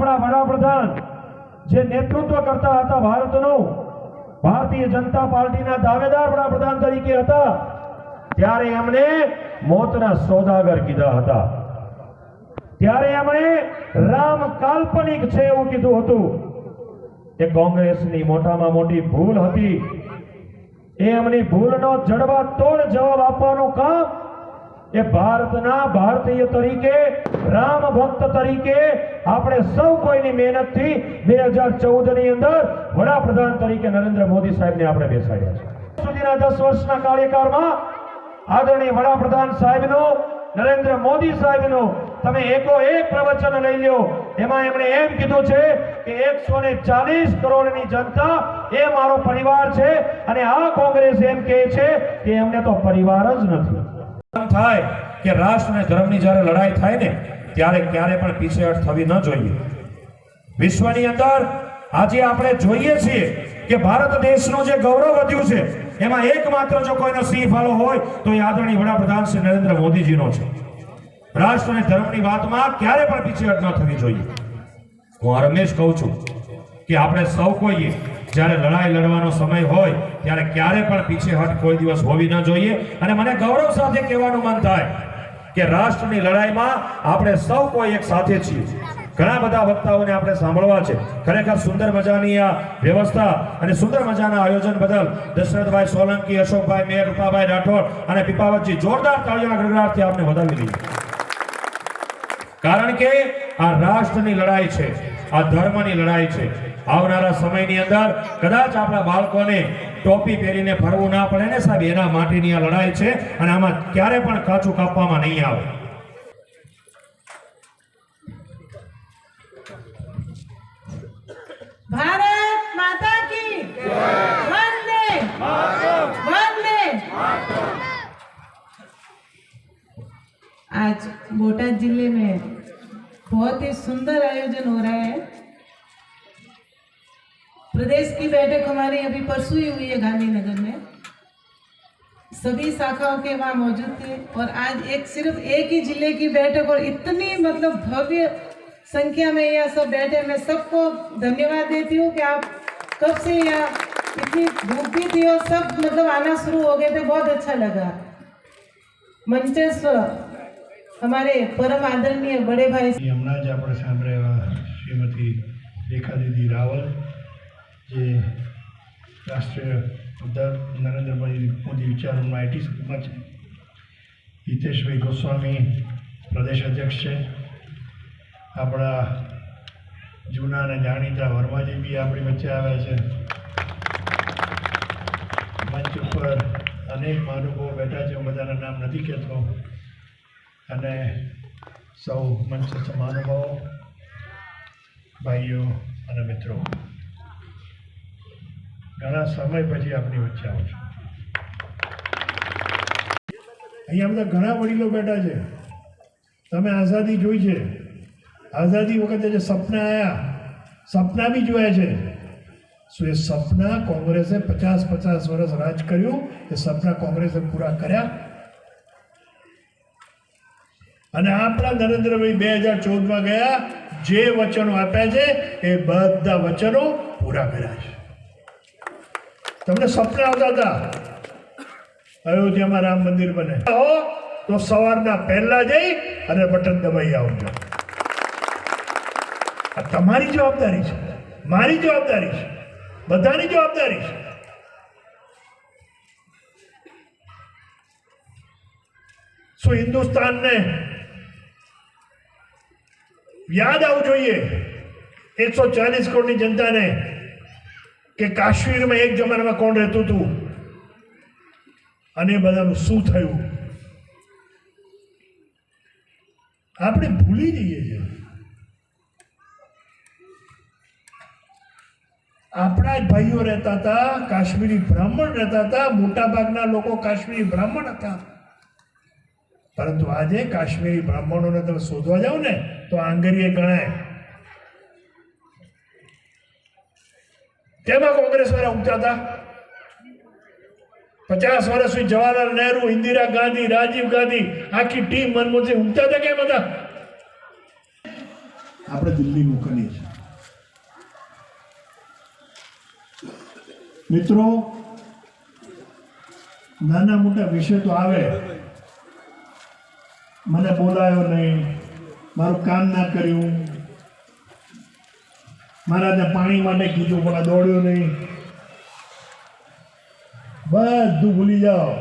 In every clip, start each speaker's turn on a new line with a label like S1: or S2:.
S1: આપણા વડાપ્રધાન જે નેતૃત્વ કરતા હતા ભારતનું, ભારતીય જનતા પાર્ટીના દાવેદાર વડાપ્રધાન તરીકે હતા, ત્યારે એમણે મોતના સોદાગર કીધા હતા. ત્યારે એમણે રામ કાલ્પનિક છે એવું કીધું હતું. એ કોંગ્રેસની મોટામાં મોટી ભૂલ હતી. એ એમની ભૂલનો જડબા તોડ જવાબ આપવાનું કામ એ ભારતના ભારતીય તરીકે રામ ભક્ત તરીકે આપણે સૌ કોઈની મહેનતથી બે હજાર ચૌદની અંદર વડાપ્રધાન તરીકે નરેન્દ્ર મોદી સાહેબને આપણે બેસાડ્યા છે. સુધીના દસ વર્ષના કાર્યકાળમાં આદરણીય વડાપ્રધાન સાહેબનું, નરેન્દ્ર મોદી સાહેબનું તમે એકો એક પ્રવચન લઈ લ્યો. એમાં એમણે એમ કીધું છે કે એકસો ને ચાલીસ કરોડની જનતા એ મારો પરિવાર છે અને આ કોંગ્રેસ એમ કહે છે કે એમને તો પરિવાર જ નથી. થાય કે રાષ્ટ્ર અને ધર્મની જ્યારે લડાઈ થાય ને, ત્યારે ક્યારે પણ પીછેહટ થવી ન જોઈએ. વિશ્વની અંદર આજે આપણે જોઈએ છીએ કે ભારત દેશનું જે ગૌરવ વધ્યું છે, એમાં એકમાત્ર જો કોઈનો સિંહ ફાળો હોય, તો એ આદરણીય વડાપ્રધાન શ્રી નરેન્દ્ર મોદીજીનો છે. રાષ્ટ્ર અને ધર્મની વાતમાં ક્યારે પણ પીછેહટ ન થવી જોઈએ. હું રમેશ કહું છું કે આપણે સૌ કોઈએ જ્યારે લડાઈ લડવાનો સમય હોય, ત્યારે ક્યારે પણ પીછેહટ કોઈ દિવસ હોવી ન જોઈએ. અને મને ગૌરવ સાથે કહેવાનું મન થાય કે રાષ્ટ્રની લડાઈમાં આપણે સૌ કોઈ એક સાથે છીએ. ઘણા બધા વક્તાઓને આપણે સાંભળવા છે. ખરેખર સુંદર મજાની આ વ્યવસ્થા અને સુંદર મજાના આયોજન બદલ દશરથભાઈ સોલંકી, અશોકભાઈ મેર, રૂપાભાઈ રાઠોડ અને પીપાવતજી જોરદાર તાળીઓના ગડગડાટથી આપને વધાવી લઈએ કારણ કે આ રાષ્ટ્રની લડાઈ છે, આ ધર્મની લડાઈ છે. આવનારા સમયની અંદર કદાચ આપણા બાળકોને ટોપી પહેરીને ફરવું ના પડે ને સાહેબ એના માટેની આ લડાઈ છે અને આમાં ક્યારે પણ કાચું કાપવામાં નહીં આવે
S2: भारत माता की वंदे वंदे आज बोटाद जिले में बहुत ही सुंदर आयोजन हो रहा है प्रदेश की बैठक हमारी अभी परसों ही हुई है गांधीनगर में सभी शाखाओं के वहाँ मौजूद थे और आज एक सिर्फ एक ही जिले की बैठक और इतनी मतलब भव्य संख्या में यहाँ सब बैठे मैं सबको धन्यवाद देती हूँ कि आप कब से यहाँ इतनी धूप भी थी और सब मतलब आना शुरू हो गए थे बहुत अच्छा लगा मंचस्व हमारे परम आदरणीय बड़े भाई
S3: હમણાં જ આપણે સાંભળ્યા શ્રીમતી રેખાદીદી રાવલ જે રાષ્ટ્રીય ઉદ્ધાર નરેન્દ્ર મોદી વિચારોમાં આઈટી સ્કૂલમાં છે. હિતેશભાઈ ગોસ્વામી પ્રદેશ અધ્યક્ષ છે. આપણા જૂના અને જાણીતા વર્માજી બી આપણી વચ્ચે આવ્યા છે. મંચ ઉપર અનેક મહાનુભાવો બેઠા છે, હું બધાના નામ નથી કહેતો. અને સૌ મંચસ્થ મહાનુભાવો, ભાઈઓ અને મિત્રો. ઘણા સમય પછી આપણી વચ્ચે આવું છું. અહીંયા બધા ઘણા વડીલો બેઠા છે. તમે આઝાદી જોઈ છે. આઝાદી વખતે જે સપના આવ્યા સપના બી જોયા છે. શું એ સપના કોંગ્રેસે પચાસ પચાસ વર્ષ રાજ કર્યું? એ સપના કોંગ્રેસે પૂરા કર્યા? અને આપણા નરેન્દ્રભાઈ બે હજાર ચૌદમાં ગયા, જે વચનો આપ્યા છે, એ બધા વચનો પૂરા કર્યા છે. તમને સપના આવતા હતા. અયોધ્યામાં રામ મંદિર બને. હો તો સવારના પહેલા જઈ અને બટન દબાઈ આવજો. આ તમારી જવાબદારી છે. મારી જવાબદારી છે. બધાની જવાબદારી છે. શું હિન્દુસ્તાનને યાદ આવવું જોઈએ? એકસો ચાલીસ કરોડની જનતાને કે કાશ્મીરમાં એક જમાનામાં કોણ રહેતું હતું? અને એ બધાનું શું થયું? આપણે ભૂલી જઈએ છીએ. આપણા જ ભાઈઓ રહેતા હતા, કાશ્મીરી બ્રાહ્મણ રહેતા હતા મોટા ભાગના લોકો કાશ્મીરી બ્રાહ્મણ હતા. પરંતુ આજે કાશ્મીરી બ્રાહ્મણોને તમે શોધવા જાઓ ને, તો આંગરીએ ગણાય. તેમાં કોંગ્રેસ વાળા ઉગતા હતા. પચાસ વર્ષ સુધી જવાહરલાલ નહેરુ, ઇન્દિરા ગાંધી, રાજીવ ગાંધી, આખી ટીમ મનમોહનસિંહ ઉગતા હતા કેમ હતા? આપણે દિલ્હી મોકલીએ છીએ. મિત્રો, નાના મોટા વિષય તો આવે. મને બોલાયો નહીં. મારું કામ ના કર્યું. મારા પાણી માટે કીધું પણ દોડ્યો નહીં. બધું ભૂલી જાઓ.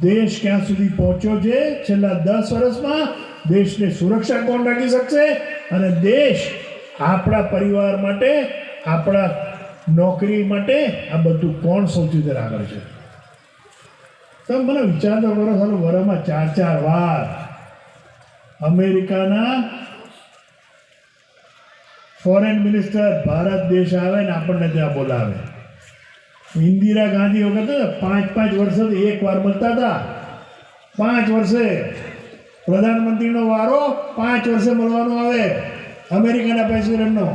S3: દેશ ક્યાં સુધી પહોંચ્યો છે? છેલ્લા દસ વર્ષમાં દેશને સુરક્ષા કોણ રાખી શકશે? અને દેશ આપણા પરિવાર માટે, આપણા નોકરી માટે, આ બધું કોણ સૌથી વધારે આગળ છે? તમે મને વિચાર તો કરો સારું વરમાં ચાર ચાર વાર. અમેરિકાના ફોરેન મિનિસ્ટર ભારત દેશ આવે ને આપણને ત્યાં બોલાવે. ઇન્દિરા ગાંધી વખત પાંચ પાંચ વર્ષે એક વાર મળતા હતા. પાંચ વર્ષે પ્રધાનમંત્રીનો વારો પાંચ વર્ષે મળવાનો આવે. અમેરિકાના પ્રેસિડેન્ટનો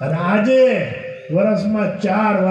S3: અને આજે વર્ષમાં ચાર વાર